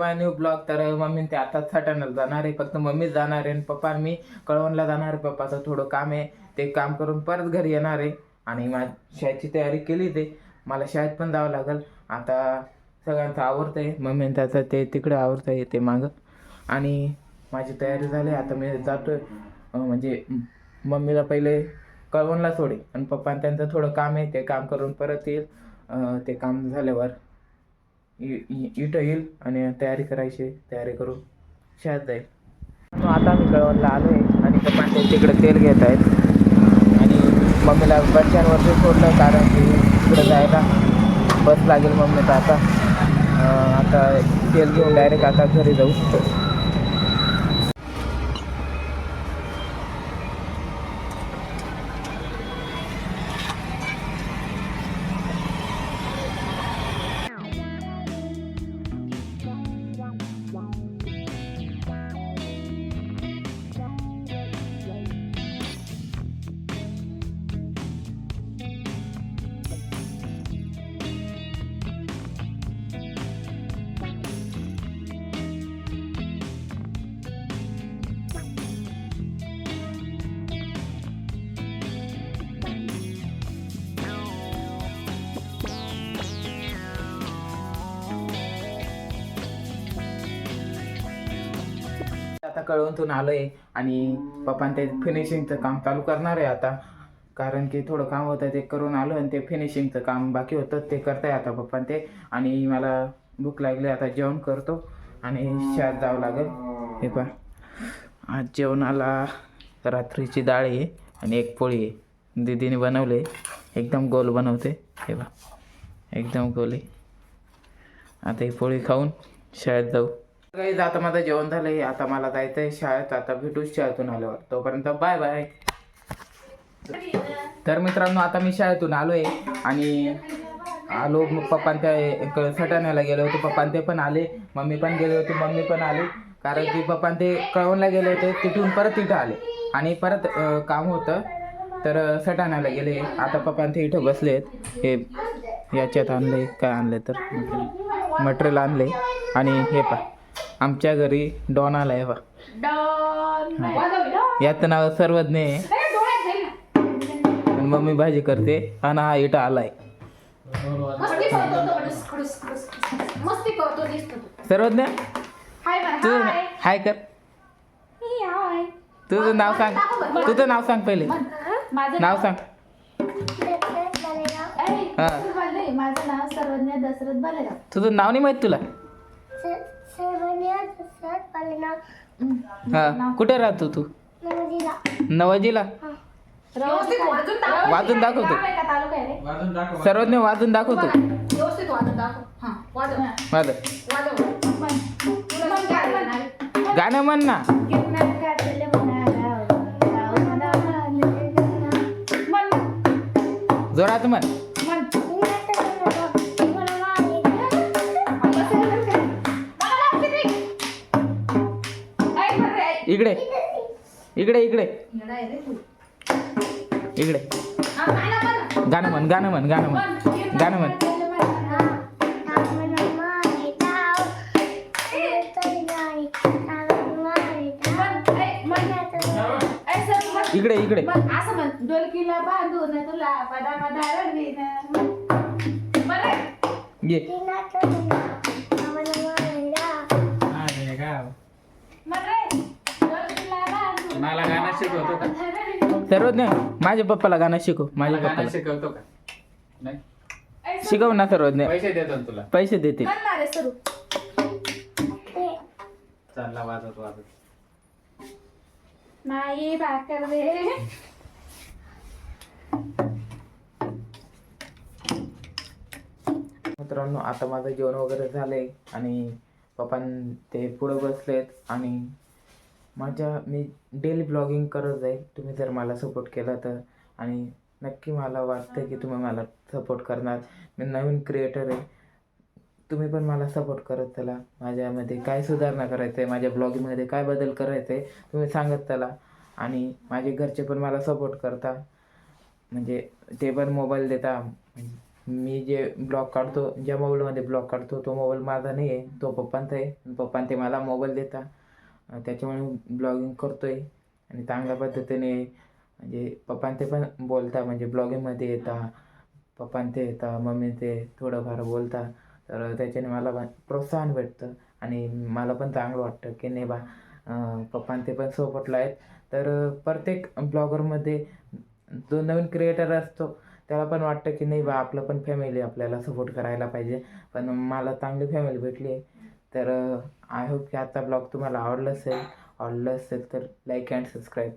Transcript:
माय new blog तर mummy ते आता सटाण्याला जाणार आहे. फक्त मम्मीच जाणार आहे आणि पप्पा आणि मी कळवणला जाणार आहे. पप्पाचं थोडं काम आहे. ते काम करून परत घरी येणार आहे. आणि मा शाळेची तयारी केली ते. मला शाळेत पण जावं लागेल. आता सगळ्यांचं आवडतं आहे मम्मी त्याचं ते तिकडे आवडतं आहे ते मागं. आणि माझी तयारी झाली. आता मी जातोय. आहे म्हणजे मम्मीला पहिले कळवणला सोडे. आणि पप्पा त्यांचं थोडं काम आहे. ते काम करून परत येईल. ते काम झाल्यावर इ- इथं येईल आणि तयारी करायची तयारी करून शाळेत जाईल. मग आता मी कळवणला आलो आहे आणि पप्पा तिकडे तेल घेत आहेत. आणि मम्मीला बस सोडलं कारण की तिकडे जायला बस लागेल मम्मीचं आता. आता तेल घेऊन डायरेक्ट आता घरी जाऊ. आता कळवंतून आलो आहे आणि पप्पान ते फिनिशिंगचं काम चालू करणार आहे आता. कारण की थोडं काम होतं ते करून आलो आणि ते फिनिशिंगचं काम बाकी होतं ते करताय आता पप्पान ते. आणि मला भूक लागली आता जेवण करतो आणि शाळेत जावं लागेल. हे पा आज जेवणाला रात्रीची डाळ आहे आणि एक पोळी आहे. दिदीने बनवले एकदम गोल बनवते. हे बा एकदम गोल आहे. आता ही पोळी खाऊन शाळेत जाऊ. काही आता माझं जेवण झालंय. आता मला जायचं आहे शाळेत. आता भेटू शाळेतून आल्यावर. तोपर्यंत बाय बाय तर मित्रांनो आता मी शाळेतून आलोय आणि आलो. मग पप्पा त्या सटाण्याला गेले होते. पप्पा ते पण आले. मम्मी पण गेले होते. मम्मी पण आली. कारण की पप्पा ते कळवणला गेले होते. तिथून परत इथं आले. आणि परत काम होतं. तर सटाण्याला गेले. आता पप्पा ते इथं बसलेत हे याच्यात आणले. काय आणले तर? मटेरियल आणले. आणि हे पा आमच्या घरी डॉन आला आहे पा याचं नाव सर्वज्ञ आहे. आणि मम्मी भाजी करते आणि हा इथं आलाय. मस्ती करतो तो. सर्वज्ञ? हाय तुझं कर. हाय. तुझं नाव सांग. तुझं नाव सांग पहिले. नाव सांग. ऐ, हा. तू बोलले, माझं नाव सर्वज्ञ दशरथ बालेराव. तुझं नाव नाही माहीत तुला. हा कुठे राहतो तू नवाजीला व्यवस्थित वाजून दाखव. वाजून दाखव तू. गाव आहे का तालुका आहे रे? सर्वज्ञ वाजून दाखवतो व्यवस्थित वाजून दाखव. हा, वाजव. माझं वाजव. म्हण. तुला म्हण काय म्हणणार आहे? गाणं म्हण ना. जोरात म्हण इकडे इकडे इकडे. इकडे गाणं म्हण. गाणं म्हण गाणं म्हण गाणं म्हण. इकडे इकडे. असं म्हण. डोलकीला बांधून तुला पदा पदा रडवीन. ये म्हण रे. डोलकीला बांधून मला गाणं शिकवतो का? रडवीन. सर्वज्ञ माझ्या पप्पाला गाणं शिकव माझ्या मला गाणं पप्पाला. शिकवतो का? नाही? शिकव ना सर्वज्ञ पैसे देतो ना तुला. पैसे देतील म्हणणार आहे सरू. चालला वाजत वाजत नाही भाकर दे मित्रांनो आता माझं जेवण वगैरे झालंय आणि पप्पां ते पुढं बसलेत आणि माझ्या मी डेली ब्लॉगिंग करत जाईल. तुम्ही जर मला सपोर्ट केला तर. आणि नक्की मला वाटतं की तुम्ही मला सपोर्ट करणार. मी नवीन क्रिएटर आहे. तुम्ही पण मला सपोर्ट करत चला. माझ्यामध्ये काय सुधारणा करायचं आहे माझ्या ब्लॉगिंगमध्ये काय बदल करायचं आहे तुम्ही सांगत चला. आणि माझे घरचे पण मला सपोर्ट करता. म्हणजे ते पण मोबाईल देता. मी जे ब्लॉग काढतो ज्या मोबाईलमध्ये ब्लॉग काढतो तो मोबाईल माझा नाही आहे तो पप्पांचा आहे. पप्पां ते मला मोबाईल देता. त्याच्यामुळे ब्लॉगिंग करतो आहे आणि चांगल्या पद्धतीने म्हणजे पप्पान ते पण बोलता म्हणजे ब्लॉगिंगमध्ये येता पप्पान ते येता मम्मी ते थोडंफार बोलता. तर त्याच्याने मला पण प्रोत्साहन भेटतं आणि मला पण चांगलं वाटतं की नाही बा अं, ते पण सोपटलं आहेत. तर प्रत्येक ब्लॉगरमध्ये जो नवीन क्रिएटर असतो त्याला पण वाटतं की नाही बा आपलं पण फॅमिली आपल्याला सपोर्ट करायला पाहिजे. पण मला चांगली फॅमिली भेटली आहे. तर आय होप की आजचा ब्लॉग तुम्हाला आवडला असेल आवडलं असेल तर लाईक अँड सबस्क्राईब